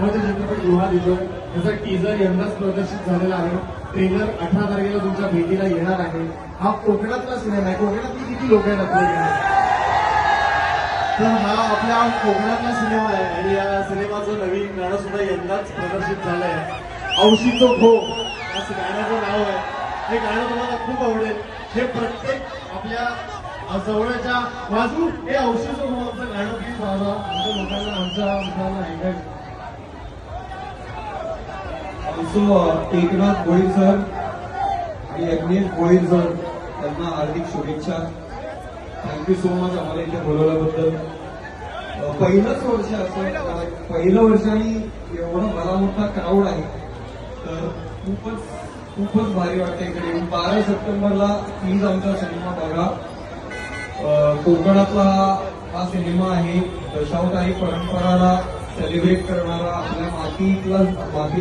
नावाच्या चित्रपटगृहात येतो त्याचा टीजर यंदाच प्रदर्शित झालेला आहे. ट्रेलर अठरा तारखेला तुमच्या भेटीला येणार आहे. हा कोकणातला सिनेमा आहे. कोकणातली किती लोक आहेत आपल्याकडे तर हा आपल्या कोकणातला सिनेमा आहे आणि या सिनेमाचं नवीन गाणं सुद्धा यंदाच प्रदर्शित झालंय. औशीचो खो असं गाण्याचं नाव आहे. हे गाणं तुम्हाला खूप आवडेल. हे प्रत्येक आपल्या जवळच्या बाजू हे औशीचो खो आमचं गाणं प्लीज व्हावं आमच्या लोकांना आमच्या मुलांना ऐकायचं. सो एकनाथ गोळी सर आणि अग्नेश गोळी सर त्यांना हार्दिक शुभेच्छा. थँक्यू सो मच आम्हाला इथे बोलवल्याबद्दल. पहिलंच वर्ष असं पहिलं वर्ष आणि एवढा मला मोठा क्राऊड आहे. तर खूपच खूपच भारी वाटतं इकडे बारा सप्टेंबरला प्लीज आमचा सिनेमा बघा. कोकणातला हा हा सिनेमा आहे. दशावतारी परंपराला सेलिब्रेट करणारा आपल्या मातीतला माती